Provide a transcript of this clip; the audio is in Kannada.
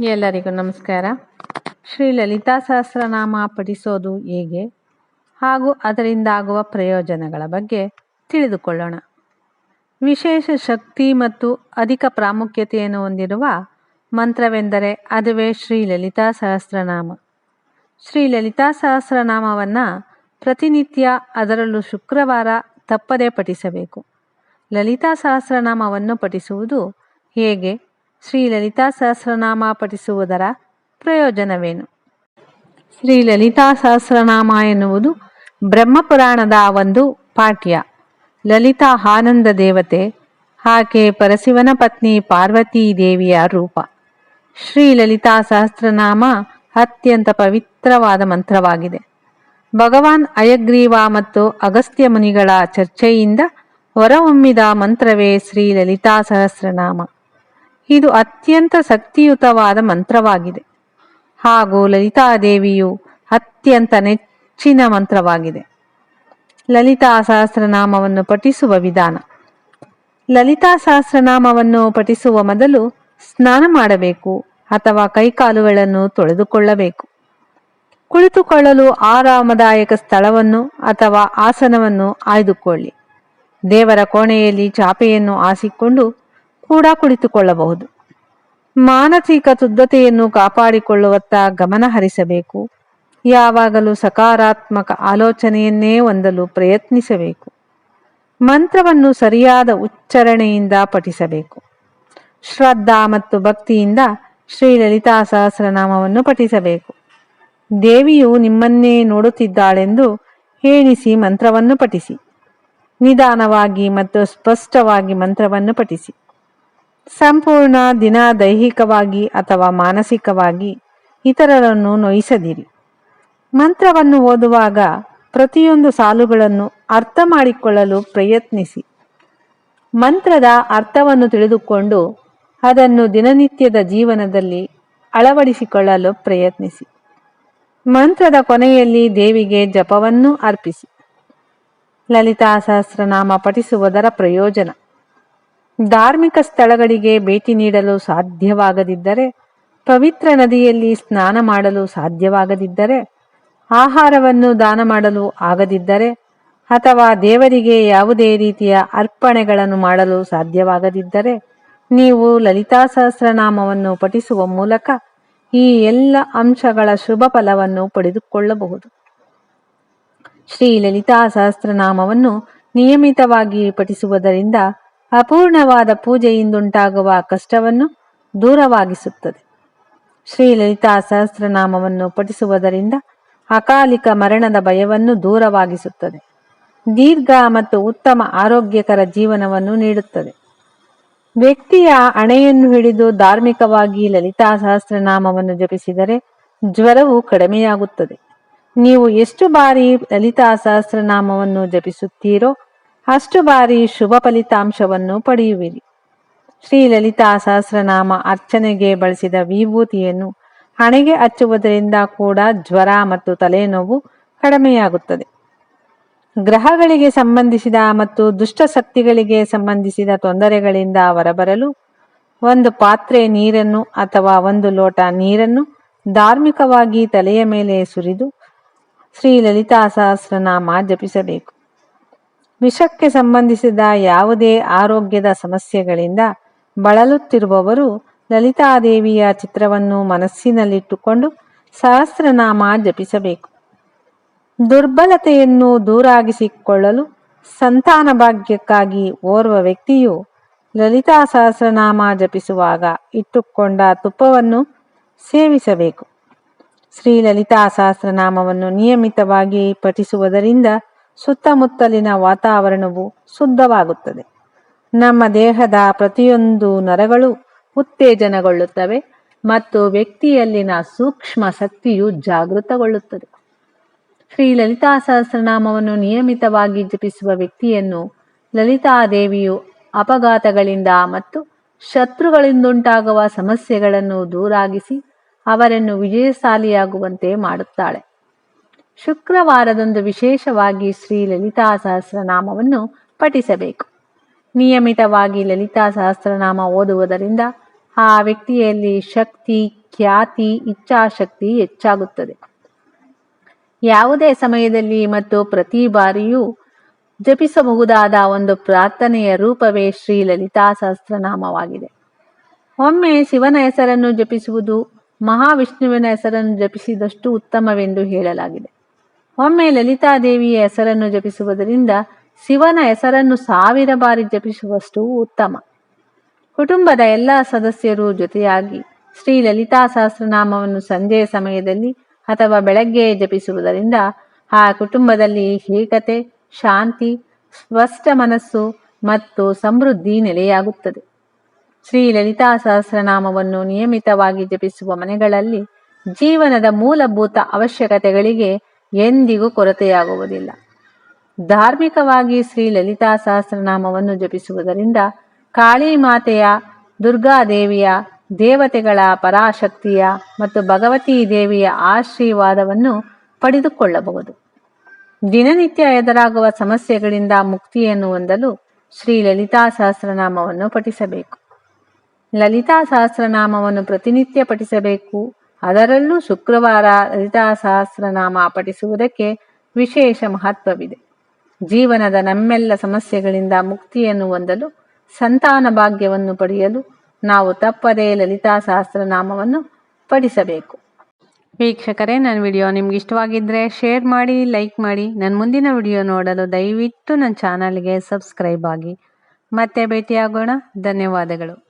ಎಲ್ಲರಿಗೂ ನಮಸ್ಕಾರ. ಶ್ರೀ ಲಲಿತಾ ಸಹಸ್ರನಾಮ ಪಠಿಸೋದು ಹೇಗೆ? ಹಾಗೂ ಅದರಿಂದ ಆಗುವ ಪ್ರಯೋಜನಗಳ ಬಗ್ಗೆ ತಿಳಿದುಕೊಳ್ಳೋಣ. ವಿಶೇಷ ಶಕ್ತಿ ಮತ್ತು ಅಧಿಕ ಪ್ರಾಮುಖ್ಯತೆಯನ್ನು ಹೊಂದಿರುವ ಮಂತ್ರವೆಂದರೆ ಅದುವೇ ಶ್ರೀ ಲಲಿತಾ ಸಹಸ್ರನಾಮ. ಶ್ರೀ ಲಲಿತಾ ಸಹಸ್ರನಾಮವನ್ನು ಪ್ರತಿನಿತ್ಯ ಅದರಲ್ಲೂ ಶುಕ್ರವಾರ ತಪ್ಪದೇ ಪಠಿಸಬೇಕು. ಲಲಿತಾ ಸಹಸ್ರನಾಮವನ್ನು ಪಠಿಸುವುದು ಹೇಗೆ? ಶ್ರೀ ಲಲಿತಾ ಸಹಸ್ರನಾಮ ಪಠಿಸುವುದರ ಪ್ರಯೋಜನವೇನು? ಶ್ರೀ ಲಲಿತಾ ಸಹಸ್ರನಾಮ ಎನ್ನುವುದು ಬ್ರಹ್ಮಪುರಾಣದ ಒಂದು ಪಾಠ್ಯ. ಲಲಿತಾ ಆನಂದ ದೇವತೆ, ಆಕೆ ಪರಶಿವನ ಪತ್ನಿ ಪಾರ್ವತೀ ದೇವಿಯ ರೂಪ. ಶ್ರೀ ಲಲಿತಾ ಸಹಸ್ರನಾಮ ಅತ್ಯಂತ ಪವಿತ್ರವಾದ ಮಂತ್ರವಾಗಿದೆ. ಭಗವಾನ್ ಅಯಗ್ರೀವ ಮತ್ತು ಅಗಸ್ತ್ಯ ಮುನಿಗಳ ಚರ್ಚೆಯಿಂದ ಹೊರಹೊಮ್ಮಿದ ಮಂತ್ರವೇ ಶ್ರೀ ಲಲಿತಾ ಸಹಸ್ರನಾಮ. ಇದು ಅತ್ಯಂತ ಶಕ್ತಿಯುತವಾದ ಮಂತ್ರವಾಗಿದೆ. ಹಾಗೂ ಲಲಿತಾದೇವಿಯು ಅತ್ಯಂತ ನೆಚ್ಚಿನ ಮಂತ್ರವಾಗಿದೆ. ಲಲಿತಾ ಸಹಸ್ರನಾಮವನ್ನು ಪಠಿಸುವ ವಿಧಾನ. ಲಲಿತಾ ಸಹಸ್ರನಾಮವನ್ನು ಪಠಿಸುವ ಮೊದಲು ಸ್ನಾನ ಮಾಡಬೇಕು ಅಥವಾ ಕೈಕಾಲುಗಳನ್ನು ತೊಳೆದುಕೊಳ್ಳಬೇಕು. ಕುಳಿತುಕೊಳ್ಳಲು ಆರಾಮದಾಯಕ ಸ್ಥಳವನ್ನು ಅಥವಾ ಆಸನವನ್ನು ಆಯ್ದುಕೊಳ್ಳಿ. ದೇವರ ಕೋಣೆಯಲ್ಲಿ ಚಾಪೆಯನ್ನು ಹಾಸಿಕೊಂಡು ಕೂಡ ಕುಳಿತುಕೊಳ್ಳಬಹುದು. ಮಾನಸಿಕ ಶುದ್ಧತೆಯನ್ನು ಕಾಪಾಡಿಕೊಳ್ಳುವತ್ತ ಗಮನ ಹರಿಸಬೇಕು. ಯಾವಾಗಲೂ ಸಕಾರಾತ್ಮಕ ಆಲೋಚನೆಯನ್ನೇ ಹೊಂದಲು ಪ್ರಯತ್ನಿಸಬೇಕು. ಮಂತ್ರವನ್ನು ಸರಿಯಾದ ಉಚ್ಚಾರಣೆಯಿಂದ ಪಠಿಸಬೇಕು. ಶ್ರದ್ಧಾ ಮತ್ತು ಭಕ್ತಿಯಿಂದ ಶ್ರೀ ಲಲಿತಾ ಸಹಸ್ರನಾಮವನ್ನು ಪಠಿಸಬೇಕು. ದೇವಿಯು ನಿಮ್ಮನ್ನೇ ನೋಡುತ್ತಿದ್ದಾಳೆಂದು ಹೇಳಿಸಿ ಮಂತ್ರವನ್ನು ಪಠಿಸಿ. ನಿಧಾನವಾಗಿ ಮತ್ತು ಸ್ಪಷ್ಟವಾಗಿ ಮಂತ್ರವನ್ನು ಪಠಿಸಿ. ಸಂಪೂರ್ಣ ದಿನ ದೈಹಿಕವಾಗಿ ಅಥವಾ ಮಾನಸಿಕವಾಗಿ ಇತರರನ್ನು ನೋಯಿಸದಿರಿ. ಮಂತ್ರವನ್ನು ಓದುವಾಗ ಪ್ರತಿಯೊಂದು ಸಾಲುಗಳನ್ನು ಅರ್ಥ ಮಾಡಿಕೊಳ್ಳಲು ಪ್ರಯತ್ನಿಸಿ. ಮಂತ್ರದ ಅರ್ಥವನ್ನು ತಿಳಿದುಕೊಂಡು ಅದನ್ನು ದಿನನಿತ್ಯದ ಜೀವನದಲ್ಲಿ ಅಳವಡಿಸಿಕೊಳ್ಳಲು ಪ್ರಯತ್ನಿಸಿ. ಮಂತ್ರದ ಕೊನೆಯಲ್ಲಿ ದೇವಿಗೆ ಜಪವನ್ನು ಅರ್ಪಿಸಿ. ಲಲಿತಾ ಸಹಸ್ರನಾಮ ಪಠಿಸುವುದರ ಪ್ರಯೋಜನ. ಧಾರ್ಮಿಕ ಸ್ಥಳಗಳಿಗೆ ಭೇಟಿ ನೀಡಲು ಸಾಧ್ಯವಾಗದಿದ್ದರೆ, ಪವಿತ್ರ ನದಿಯಲ್ಲಿ ಸ್ನಾನ ಮಾಡಲು ಸಾಧ್ಯವಾಗದಿದ್ದರೆ, ಆಹಾರವನ್ನು ದಾನ ಮಾಡಲು ಆಗದಿದ್ದರೆ, ಅಥವಾ ದೇವರಿಗೆ ಯಾವುದೇ ರೀತಿಯ ಅರ್ಪಣೆಗಳನ್ನು ಮಾಡಲು ಸಾಧ್ಯವಾಗದಿದ್ದರೆ, ನೀವು ಲಲಿತಾ ಸಹಸ್ರನಾಮವನ್ನು ಪಠಿಸುವ ಮೂಲಕ ಈ ಎಲ್ಲ ಅಂಶಗಳ ಶುಭ ಫಲವನ್ನು ಪಡೆದುಕೊಳ್ಳಬಹುದು. ಶ್ರೀ ಲಲಿತಾ ಸಹಸ್ರನಾಮವನ್ನು ನಿಯಮಿತವಾಗಿ ಪಠಿಸುವುದರಿಂದ ಅಪೂರ್ಣವಾದ ಪೂಜೆಯಿಂದುಂಟಾಗುವ ಕಷ್ಟವನ್ನು ದೂರವಾಗಿಸುತ್ತದೆ. ಶ್ರೀ ಲಲಿತಾ ಸಹಸ್ರನಾಮವನ್ನು ಪಠಿಸುವುದರಿಂದ ಅಕಾಲಿಕ ಮರಣದ ಭಯವನ್ನು ದೂರವಾಗಿಸುತ್ತದೆ. ದೀರ್ಘ ಮತ್ತು ಉತ್ತಮ ಆರೋಗ್ಯಕರ ಜೀವನವನ್ನು ನೀಡುತ್ತದೆ. ವ್ಯಕ್ತಿಯ ಅಣೆಯನ್ನು ಹಿಡಿದು ಧಾರ್ಮಿಕವಾಗಿ ಲಲಿತಾ ಸಹಸ್ರನಾಮವನ್ನು ಜಪಿಸಿದರೆ ಜ್ವರವು ಕಡಿಮೆಯಾಗುತ್ತದೆ. ನೀವು ಎಷ್ಟು ಬಾರಿ ಲಲಿತಾ ಸಹಸ್ರನಾಮವನ್ನು ಜಪಿಸುತ್ತೀರೋ ಅಷ್ಟು ಬಾರಿ ಶುಭ ಫಲಿತಾಂಶವನ್ನು ಪಡೆಯುವಿರಿ. ಶ್ರೀ ಲಲಿತಾ ಸಹಸ್ರನಾಮ ಅರ್ಚನೆಗೆ ಬಳಸಿದ ವಿಭೂತಿಯನ್ನು ಹಣೆಗೆ ಹಚ್ಚುವುದರಿಂದ ಕೂಡ ಜ್ವರ ಮತ್ತು ತಲೆನೋವು ಕಡಿಮೆಯಾಗುತ್ತದೆ. ಗ್ರಹಗಳಿಗೆ ಸಂಬಂಧಿಸಿದ ಮತ್ತು ದುಷ್ಟ ಶಕ್ತಿಗಳಿಗೆ ಸಂಬಂಧಿಸಿದ ತೊಂದರೆಗಳಿಂದ ಹೊರಬರಲು ಒಂದು ಪಾತ್ರೆ ನೀರನ್ನು ಅಥವಾ ಒಂದು ಲೋಟ ನೀರನ್ನು ಧಾರ್ಮಿಕವಾಗಿ ತಲೆಯ ಮೇಲೆ ಸುರಿದು ಶ್ರೀ ಲಲಿತಾ ಸಹಸ್ರನಾಮ ಜಪಿಸಬೇಕು. ವಿಷಕ್ಕೆ ಸಂಬಂಧಿಸಿದ ಯಾವುದೇ ಆರೋಗ್ಯದ ಸಮಸ್ಯೆಗಳಿಂದ ಬಳಲುತ್ತಿರುವವರು ಲಲಿತಾದೇವಿಯ ಚಿತ್ರವನ್ನು ಮನಸ್ಸಿನಲ್ಲಿಟ್ಟುಕೊಂಡು ಸಹಸ್ರನಾಮ ಜಪಿಸಬೇಕು. ದುರ್ಬಲತೆಯನ್ನು ದೂರಾಗಿಸಿಕೊಳ್ಳಲು ಸಂತಾನ ಭಾಗ್ಯಕ್ಕಾಗಿ ಓರ್ವ ವ್ಯಕ್ತಿಯು ಲಲಿತಾ ಸಹಸ್ರನಾಮ ಜಪಿಸುವಾಗ ಇಟ್ಟುಕೊಂಡ ತುಪ್ಪವನ್ನು ಸೇವಿಸಬೇಕು. ಶ್ರೀ ಲಲಿತಾ ಸಹಸ್ರನಾಮವನ್ನು ನಿಯಮಿತವಾಗಿ ಪಠಿಸುವುದರಿಂದ ಸುತ್ತಮುತ್ತಲಿನ ವಾತಾವರಣವು ಶುದ್ಧವಾಗುತ್ತದೆ. ನಮ್ಮ ದೇಹದ ಪ್ರತಿಯೊಂದು ನರಗಳು ಉತ್ತೇಜನಗೊಳ್ಳುತ್ತವೆ ಮತ್ತು ವ್ಯಕ್ತಿಯಲ್ಲಿನ ಸೂಕ್ಷ್ಮ ಶಕ್ತಿಯು ಜಾಗೃತಗೊಳ್ಳುತ್ತದೆ. ಶ್ರೀ ಲಲಿತಾ ಸಹಸ್ರನಾಮವನ್ನು ನಿಯಮಿತವಾಗಿ ಜಪಿಸುವ ವ್ಯಕ್ತಿಯನ್ನು ಲಲಿತಾದೇವಿಯು ಅಪಘಾತಗಳಿಂದ ಮತ್ತು ಶತ್ರುಗಳಿಂದುಂಟಾಗುವ ಸಮಸ್ಯೆಗಳನ್ನು ದೂರಾಗಿಸಿ ಅವರನ್ನು ವಿಜಯಶಾಲಿಯಾಗುವಂತೆ ಮಾಡುತ್ತಾಳೆ. ಶುಕ್ರವಾರದಂದು ವಿಶೇಷವಾಗಿ ಶ್ರೀ ಲಲಿತಾ ಸಹಸ್ರನಾಮವನ್ನು ಪಠಿಸಬೇಕು. ನಿಯಮಿತವಾಗಿ ಲಲಿತಾ ಸಹಸ್ರನಾಮ ಓದುವುದರಿಂದ ಆ ವ್ಯಕ್ತಿಯಲ್ಲಿ ಶಕ್ತಿ, ಖ್ಯಾತಿ, ಇಚ್ಛಾಶಕ್ತಿ ಹೆಚ್ಚಾಗುತ್ತದೆ. ಯಾವುದೇ ಸಮಯದಲ್ಲಿ ಮತ್ತು ಪ್ರತಿ ಬಾರಿಯೂ ಜಪಿಸಬಹುದಾದ ಒಂದು ಪ್ರಾರ್ಥನೆಯ ರೂಪವೇ ಶ್ರೀ ಲಲಿತಾ ಸಹಸ್ರನಾಮವಾಗಿದೆ. ಒಮ್ಮೆ ಶಿವನ ಹೆಸರನ್ನು ಜಪಿಸುವುದು ಮಹಾವಿಷ್ಣುವಿನ ಹೆಸರನ್ನು ಜಪಿಸಿದಷ್ಟು ಉತ್ತಮವೆಂದು ಹೇಳಲಾಗಿದೆ. ಒಮ್ಮೆ ಲಲಿತಾದೇವಿಯ ಹೆಸರನ್ನು ಜಪಿಸುವುದರಿಂದ ಶಿವನ ಹೆಸರನ್ನು ಸಾವಿರ ಬಾರಿ ಜಪಿಸುವಷ್ಟು ಉತ್ತಮ. ಕುಟುಂಬದ ಎಲ್ಲ ಸದಸ್ಯರು ಜೊತೆಯಾಗಿ ಶ್ರೀ ಲಲಿತಾ ಸಹಸ್ರನಾಮವನ್ನು ಸಂಜೆಯ ಸಮಯದಲ್ಲಿ ಅಥವಾ ಬೆಳಗ್ಗೆ ಜಪಿಸುವುದರಿಂದ ಆ ಕುಟುಂಬದಲ್ಲಿ ಏಕತೆ, ಶಾಂತಿ, ಸ್ಪಷ್ಟ ಮನಸ್ಸು ಮತ್ತು ಸಮೃದ್ಧಿ ನೆಲೆಯಾಗುತ್ತದೆ. ಶ್ರೀ ಲಲಿತಾ ಸಹಸ್ರನಾಮವನ್ನು ನಿಯಮಿತವಾಗಿ ಜಪಿಸುವ ಮನೆಗಳಲ್ಲಿ ಜೀವನದ ಮೂಲಭೂತ ಅವಶ್ಯಕತೆಗಳಿಗೆ ಎಂದಿಗೂ ಕೊರತೆಯಾಗುವುದಿಲ್ಲ. ಧಾರ್ಮಿಕವಾಗಿ ಶ್ರೀ ಲಲಿತಾ ಸಹಸ್ರನಾಮವನ್ನು ಜಪಿಸುವುದರಿಂದ ಕಾಳಿ ಮಾತೆಯ ದುರ್ಗಾದೇವಿಯ ದೇವತೆಗಳ ಪರಾಶಕ್ತಿಯ ಮತ್ತು ಭಗವತೀ ದೇವಿಯ ಆಶೀರ್ವಾದವನ್ನು ಪಡೆದುಕೊಳ್ಳಬಹುದು. ದಿನನಿತ್ಯ ಎದುರಾಗುವ ಸಮಸ್ಯೆಗಳಿಂದ ಮುಕ್ತಿಯನ್ನು ಹೊಂದಲು ಶ್ರೀ ಲಲಿತಾ ಸಹಸ್ರನಾಮವನ್ನು ಪಠಿಸಬೇಕು. ಲಲಿತಾ ಸಹಸ್ರನಾಮವನ್ನು ಪ್ರತಿನಿತ್ಯ ಪಠಿಸಬೇಕು. ಅದರಲ್ಲೂ ಶುಕ್ರವಾರ ಲಲಿತಾ ಸಹಸ್ರನಾಮ ಪಠಿಸುವುದಕ್ಕೆ ವಿಶೇಷ ಮಹತ್ವವಿದೆ. ಜೀವನದ ನಮ್ಮೆಲ್ಲ ಸಮಸ್ಯೆಗಳಿಂದ ಮುಕ್ತಿಯನ್ನು ಹೊಂದಲು, ಸಂತಾನ ಭಾಗ್ಯವನ್ನು ಪಡೆಯಲು ನಾವು ತಪ್ಪದೇ ಲಲಿತಾ ಸಹಸ್ರನಾಮವನ್ನು ಪಠಿಸಬೇಕು. ವೀಕ್ಷಕರೇ, ನನ್ನ ವಿಡಿಯೋ ನಿಮ್ಗೆ ಇಷ್ಟವಾಗಿದ್ದರೆ ಶೇರ್ ಮಾಡಿ, ಲೈಕ್ ಮಾಡಿ. ನನ್ನ ಮುಂದಿನ ವಿಡಿಯೋ ನೋಡಲು ದಯವಿಟ್ಟು ನನ್ನ ಚಾನಲ್ಗೆ ಸಬ್ಸ್ಕ್ರೈಬ್ ಆಗಿ. ಮತ್ತೆ ಭೇಟಿಯಾಗೋಣ. ಧನ್ಯವಾದಗಳು.